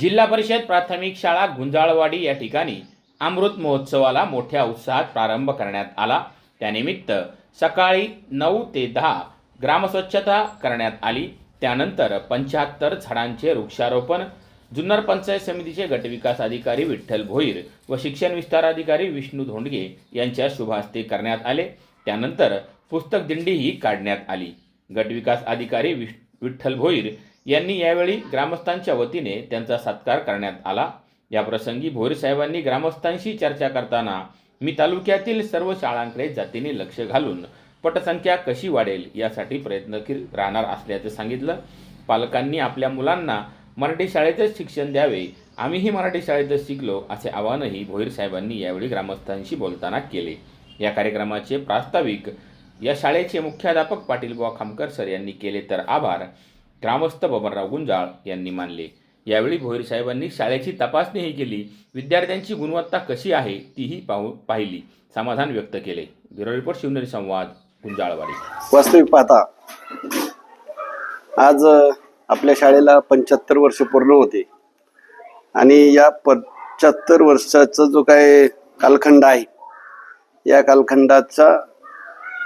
जिल्हा परिषद प्राथमिक शाळा गुंजाळवाडी या ठिकाणी अमृत महोत्सवाला मोठ्या उत्साहात प्रारंभ करण्यात आला. त्यानिमित्त सकाळी नऊ ते दहा ग्रामस्वच्छता करण्यात आली. त्यानंतर पंच्याहत्तर झाडांचे वृक्षारोपण जुन्नर पंचायत समितीचे गटविकास अधिकारी विठ्ठल भोईर व शिक्षण विस्तार अधिकारी विष्णू धोंडगे यांच्या शुभहस्ते करण्यात आले. त्यानंतर पुस्तक दिंडीही काढण्यात आली. गटविकास अधिकारी विश विठ्ठल भोईर यांनी यावेळी ग्रामस्थांच्या वतीने त्यांचा सत्कार करण्यात आला. याप्रसंगी भोईर साहेबांनी ग्रामस्थांशी चर्चा करताना मी तालुक्यातील सर्व शाळांकडे जातीने लक्ष घालून पटसंख्या कशी वाढेल यासाठी प्रयत्न राहणार असल्याचं सांगितलं. पालकांनी आपल्या मुलांना मराठी शाळेतच शिक्षण द्यावे आम्हीही मराठी शाळेतच शिकलो असे आवाहनही भोईर साहेबांनी यावेळी ग्रामस्थांशी बोलताना केले. या कार्यक्रमाचे प्रास्ताविक या शाळेचे मुख्याध्यापक पाटील बुवा खामकर सर यांनी केले तर आभार. ग्रामस्थ बबनराव गुंजाळ यांनी मानले. यावेळी भोईर साहेबांनी शाळेची तपासणीही केली. विद्यार्थ्यांची गुणवत्ता कशी आहे तीही पाहू पाहिली. समाधान व्यक्त केले. ब्युरो रिपोर्ट शिवनेरी संवाद गुंजाळवाडी. वास्तविक पाहता. आज आपल्या शाळेला पंच्याहत्तर वर्ष पूर्ण होते. आणि या पंच्याहत्तर वर्षाचा जो काय कालखंड आहे या कालखंडाचा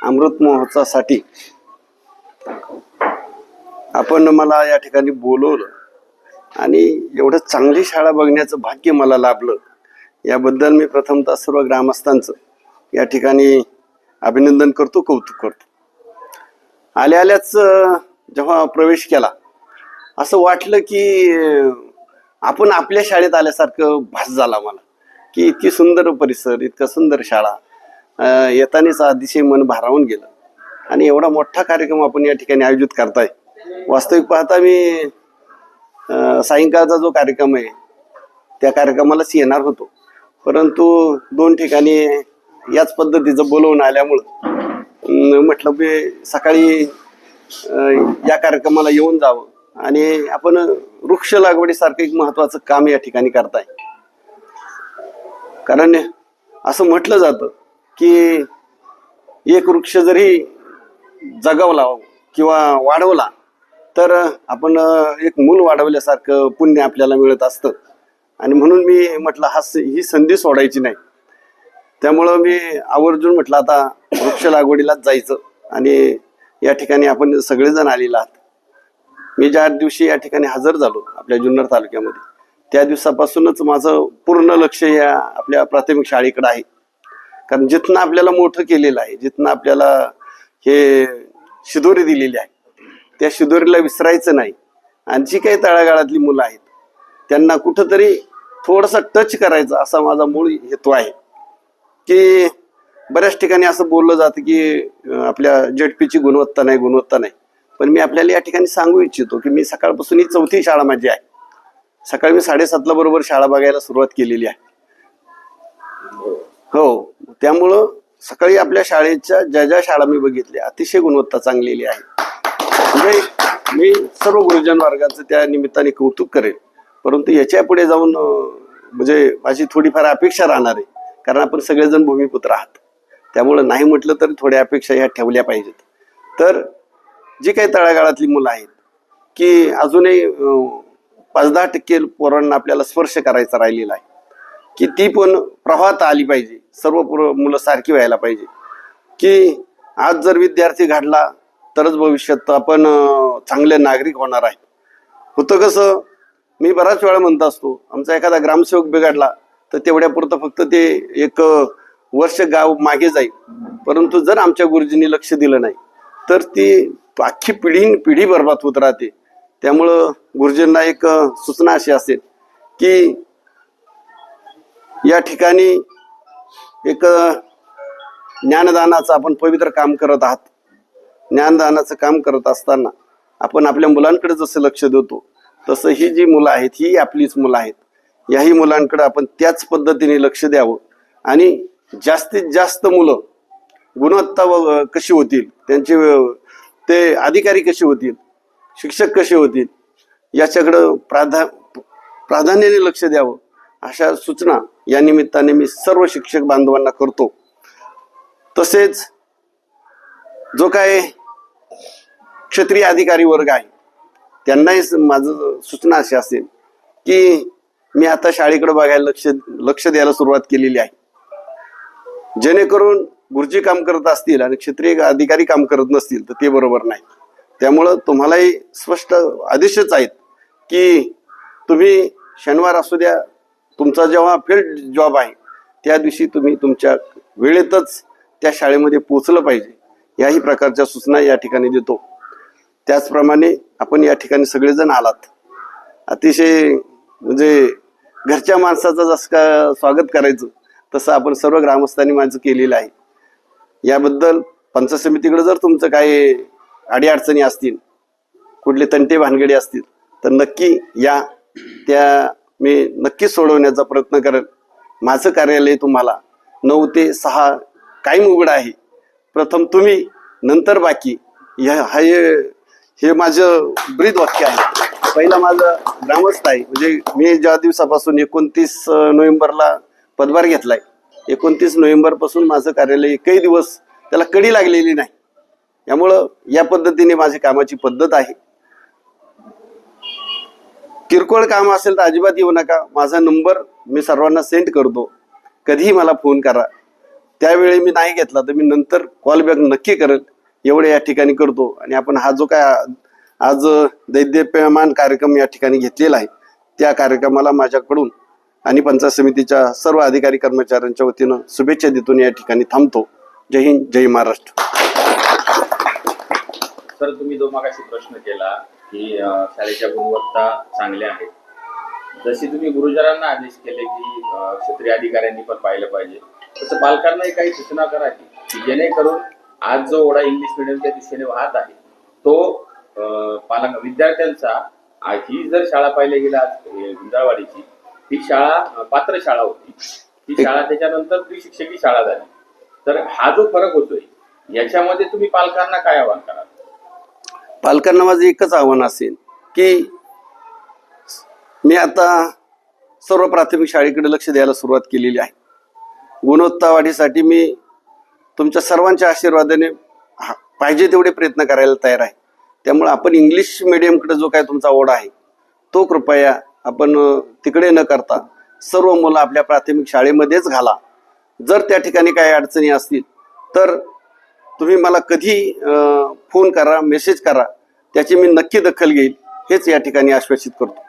अमृत महोत्सवासाठी आपण मला या ठिकाणी बोलवलं आणि एवढं चांगली शाळा बघण्याचं भाग्य मला लाभलं. याबद्दल मी प्रथमतः सर्व ग्रामस्थांचं या ठिकाणी अभिनंदन करतो कौतुक करतो. आल्या आल्याच जेव्हा प्रवेश केला असं वाटलं की आपण आपल्या शाळेत आल्यासारखं भास झाला मला की इतकी सुंदर परिसर इतका सुंदर शाळा येतानाच अतिशय मन भारावून गेलं. आणि एवढा मोठा कार्यक्रम आपण या ठिकाणी आयोजित करताय वास्तविक पाहता मी सायंकाळचा जो कार्यक्रम आहे त्या कार्यक्रमालाच येणार होतो. परंतु दोन ठिकाणी याच पद्धतीचं बोलवून आल्यामुळं म्हटलं मी सकाळी या कार्यक्रमाला येऊन जावं. आणि आपण वृक्ष लागवडीसारखं एक महत्वाचं काम या ठिकाणी करताय. कारण असं म्हटलं जातं की एक वृक्ष जरी जगवला किंवा वाढवला तर आपण एक मूल वाढवल्यासारखं पुण्य आपल्याला मिळत असतं. आणि म्हणून मी म्हटलं हा स- ही संधी सोडायची नाही. त्यामुळं मी आवर्जून म्हटलं आता वृक्ष लागवडीलाच जायचं. आणि या ठिकाणी आपण सगळेजण आलेला आहात. मी ज्या दिवशी या ठिकाणी हजर झालो आपल्या जुन्नर तालुक्यामध्ये त्या दिवसापासूनच माझं पूर्ण लक्ष या आपल्या प्राथमिक शाळेकडे आहे. कारण जिथनं आपल्याला मोठं केलेलं आहे जिथनं आपल्याला हे शिदोरी दिलेली आहे त्या शिदोरीला विसरायचं नाही. आणि जी काही तळागाळातली मुलं आहेत त्यांना कुठंतरी थोडासा टच करायचा असा माझा मूळ हेतू आहे. की बऱ्याच ठिकाणी असं बोललं जातं की आपल्या जेडपीची गुणवत्ता नाही गुणवत्ता नाही. पण मी आपल्याला या ठिकाणी सांगू इच्छितो की मी सकाळपासून ही चौथी शाळा माझी आहे. सकाळी मी साडेसातला बरोबर शाळा बघायला सुरुवात केलेली आहे. हो त्यामुळं सकाळी आपल्या शाळेच्या ज्या ज्या शाळा मी बघितल्या अतिशय गुणवत्ता चांगलेली आहे. म्हणजे मी सर्व गुरुजन वर्गाचं त्या निमित्ताने कौतुक करेन. परंतु याच्यापुढे जाऊन म्हणजे माझी थोडीफार अपेक्षा राहणार आहे. कारण आपण सगळेजण भूमिपुत्र आहात. त्यामुळं नाही म्हटलं तर थोड्या अपेक्षा ह्या ठेवल्या पाहिजेत. तर जी काही तळागाळातली मुलं आहेत की अजूनही पाच दहा टक्के पोरांना आपल्याला स्पर्श करायचा राहिलेला आहे की ती पण प्रवाहात आली पाहिजे. सर्व पुर- मुलं सारखी व्हायला पाहिजे. की आज जर विद्यार्थी घडला तरच भविष्यात आपण चांगले नागरिक होणार आहे होतं कसं मी बराच वेळा म्हणत असतो आमचा एखादा ग्रामसेवक बिघडला तर तेवढ्यापुरतं फक्त ते एक वर्ष गाव मागे जाईल. परंतु जर आमच्या गुरुजींनी लक्ष दिलं नाही तर ती अख्खी पिढी पिढी बर्बाद होत राहते. त्यामुळं गुरुजींना एक सूचना अशी असेल की या ठिकाणी एक ज्ञानदानाचं आपण पवित्र काम करत आहात. ज्ञानदानाचं काम करत असताना आपण आपल्या मुलांकडे जसं लक्ष देतो तसं ही जी मुलं आहेत ही आपलीच मुलं आहेत. याही मुलांकडे आपण त्याच पद्धतीने लक्ष द्यावं. आणि जास्तीत जास्त मुलं गुणवत्ता व- कशी होतील त्यांचे ते अधिकारी कसे होतील शिक्षक कसे होतील याच्याकडं प्राधा प्राधान्याने लक्ष द्यावं. अशा सूचना या निमित्ताने मी सर्व शिक्षक बांधवांना करतो. तसेच जो काय क्षत्रिय अधिकारी वर्ग आहे. त्यांनाही माझं सूचना अशी असेल की मी आता शाळेकडे बघायला लक्ष लक्ष द्यायला सुरुवात केलेली आहे. जेणेकरून गुरुजी काम करत असतील आणि क्षेत्रीय अधिकारी काम करत नसतील तर ते बरोबर नाही. त्यामुळं तुम्हालाही स्पष्ट आदेशच आहेत की तुम्ही शनिवार असू द्या तुमचा जेव्हा फील्ड जॉब आहे त्या दिवशी तुम्ही तुमच्या वेळेतच त्या शाळेमध्ये पोचलं पाहिजे. याही प्रकारच्या सूचना या ठिकाणी देतो. त्याचप्रमाणे आपण या ठिकाणी सगळेजण आलात. अतिशय म्हणजे घरच्या माणसाचं जसं का स्वागत करायचं तसं आपण सर्व ग्रामस्थांनी माझं केलेलं आहे. याबद्दल पंचायत समितीकडे जर तुमचं काही अडीअडचणी असतील कुठले तंटे भानगडी असतील तर नक्की या त्या मी नक्की सोडवण्याचा प्रयत्न करेल माझं कार्यालय तुम्हाला नऊ ते सहा कायम उघडं आहे. प्रथम तुम्ही नंतर बाकी या हा हे माझं ब्रीद वाक्य आहे. पहिला माझं ग्रामस्थ आहे. म्हणजे मी ज्या दिवसापासून एकोणतीस नोव्हेंबरला पदभार घेतलाय एकोणतीस नोव्हेंबरपासून माझं कार्यालय एकही दिवस त्याला कडी लागलेली नाही. त्यामुळं या पद्धतीने माझी कामाची पद्धत आहे. किरकोळ काम असेल तर अजिबात येऊ नका. माझा नंबर मी सर्वांना सेंड करतो. कधीही मला फोन करा. त्यावेळी मी नाही घेतला तर मी नंतर कॉल बॅक नक्की करेल. एवढे या ठिकाणी करतो. आणि आपण हा जो काय आज दैद्यप्यमान कार्यक्रम या ठिकाणी घेतलेला आहे त्या कार्यक्रमाला माझ्याकडून आणि पंचायत समितीच्या सर्व अधिकारी कर्मचाऱ्यांच्या वतीनं शुभेच्छा देतून या ठिकाणी थांबतो. जय हिंद जय महाराष्ट्र. सर तुम्ही जो मागाशी प्रश्न केला की शाळेच्या गुणवत्ता चांगल्या आहेत. जशी तुम्ही गुरुजनांना आदेश केले की क्षेत्रीय अधिकाऱ्यांनी पण पाहिलं पाहिजे. तसं पालकांनाही काही सूचना करा की जेणेकरून आज जो ओढा इंग्लिश मिडियमच्या दिशेने वाहत आहे तो पालक विद्यार्थ्यांचा ही जर शाळा पाहिल्या गेल्या आज गुंजाळवाडीची ही शाळा पात्र शाळा होती. ही शाळा त्याच्यानंतर त्रिशिक्षकी शाळा झाली. तर हा जो फरक होतोय याच्यामध्ये तुम्ही पालकांना काय आव्हान कराल? पालकांना माझं एकच आव्हान असेल की मी आता सर्व प्राथमिक शाळेकडे लक्ष द्यायला सुरुवात केलेली आहे. गुणवत्ता वाढीसाठी मी तुमच्या सर्वांच्या आशीर्वादाने पाहिजे तेवढे प्रयत्न करायला तयार आहे. त्यामुळे आपण इंग्लिश मिडियमकडे जो काय तुमचा ओढा आहे तो कृपया आपण तिकडे न करता सर्व मुलं आपल्या प्राथमिक शाळेमध्येच घाला. जर त्या ठिकाणी काही अडचणी असतील तर तुम्ही मला कधी फोन करा मेसेज करा त्याची मी नक्की दखल घेईल हेच या ठिकाणी आश्वासित करतो.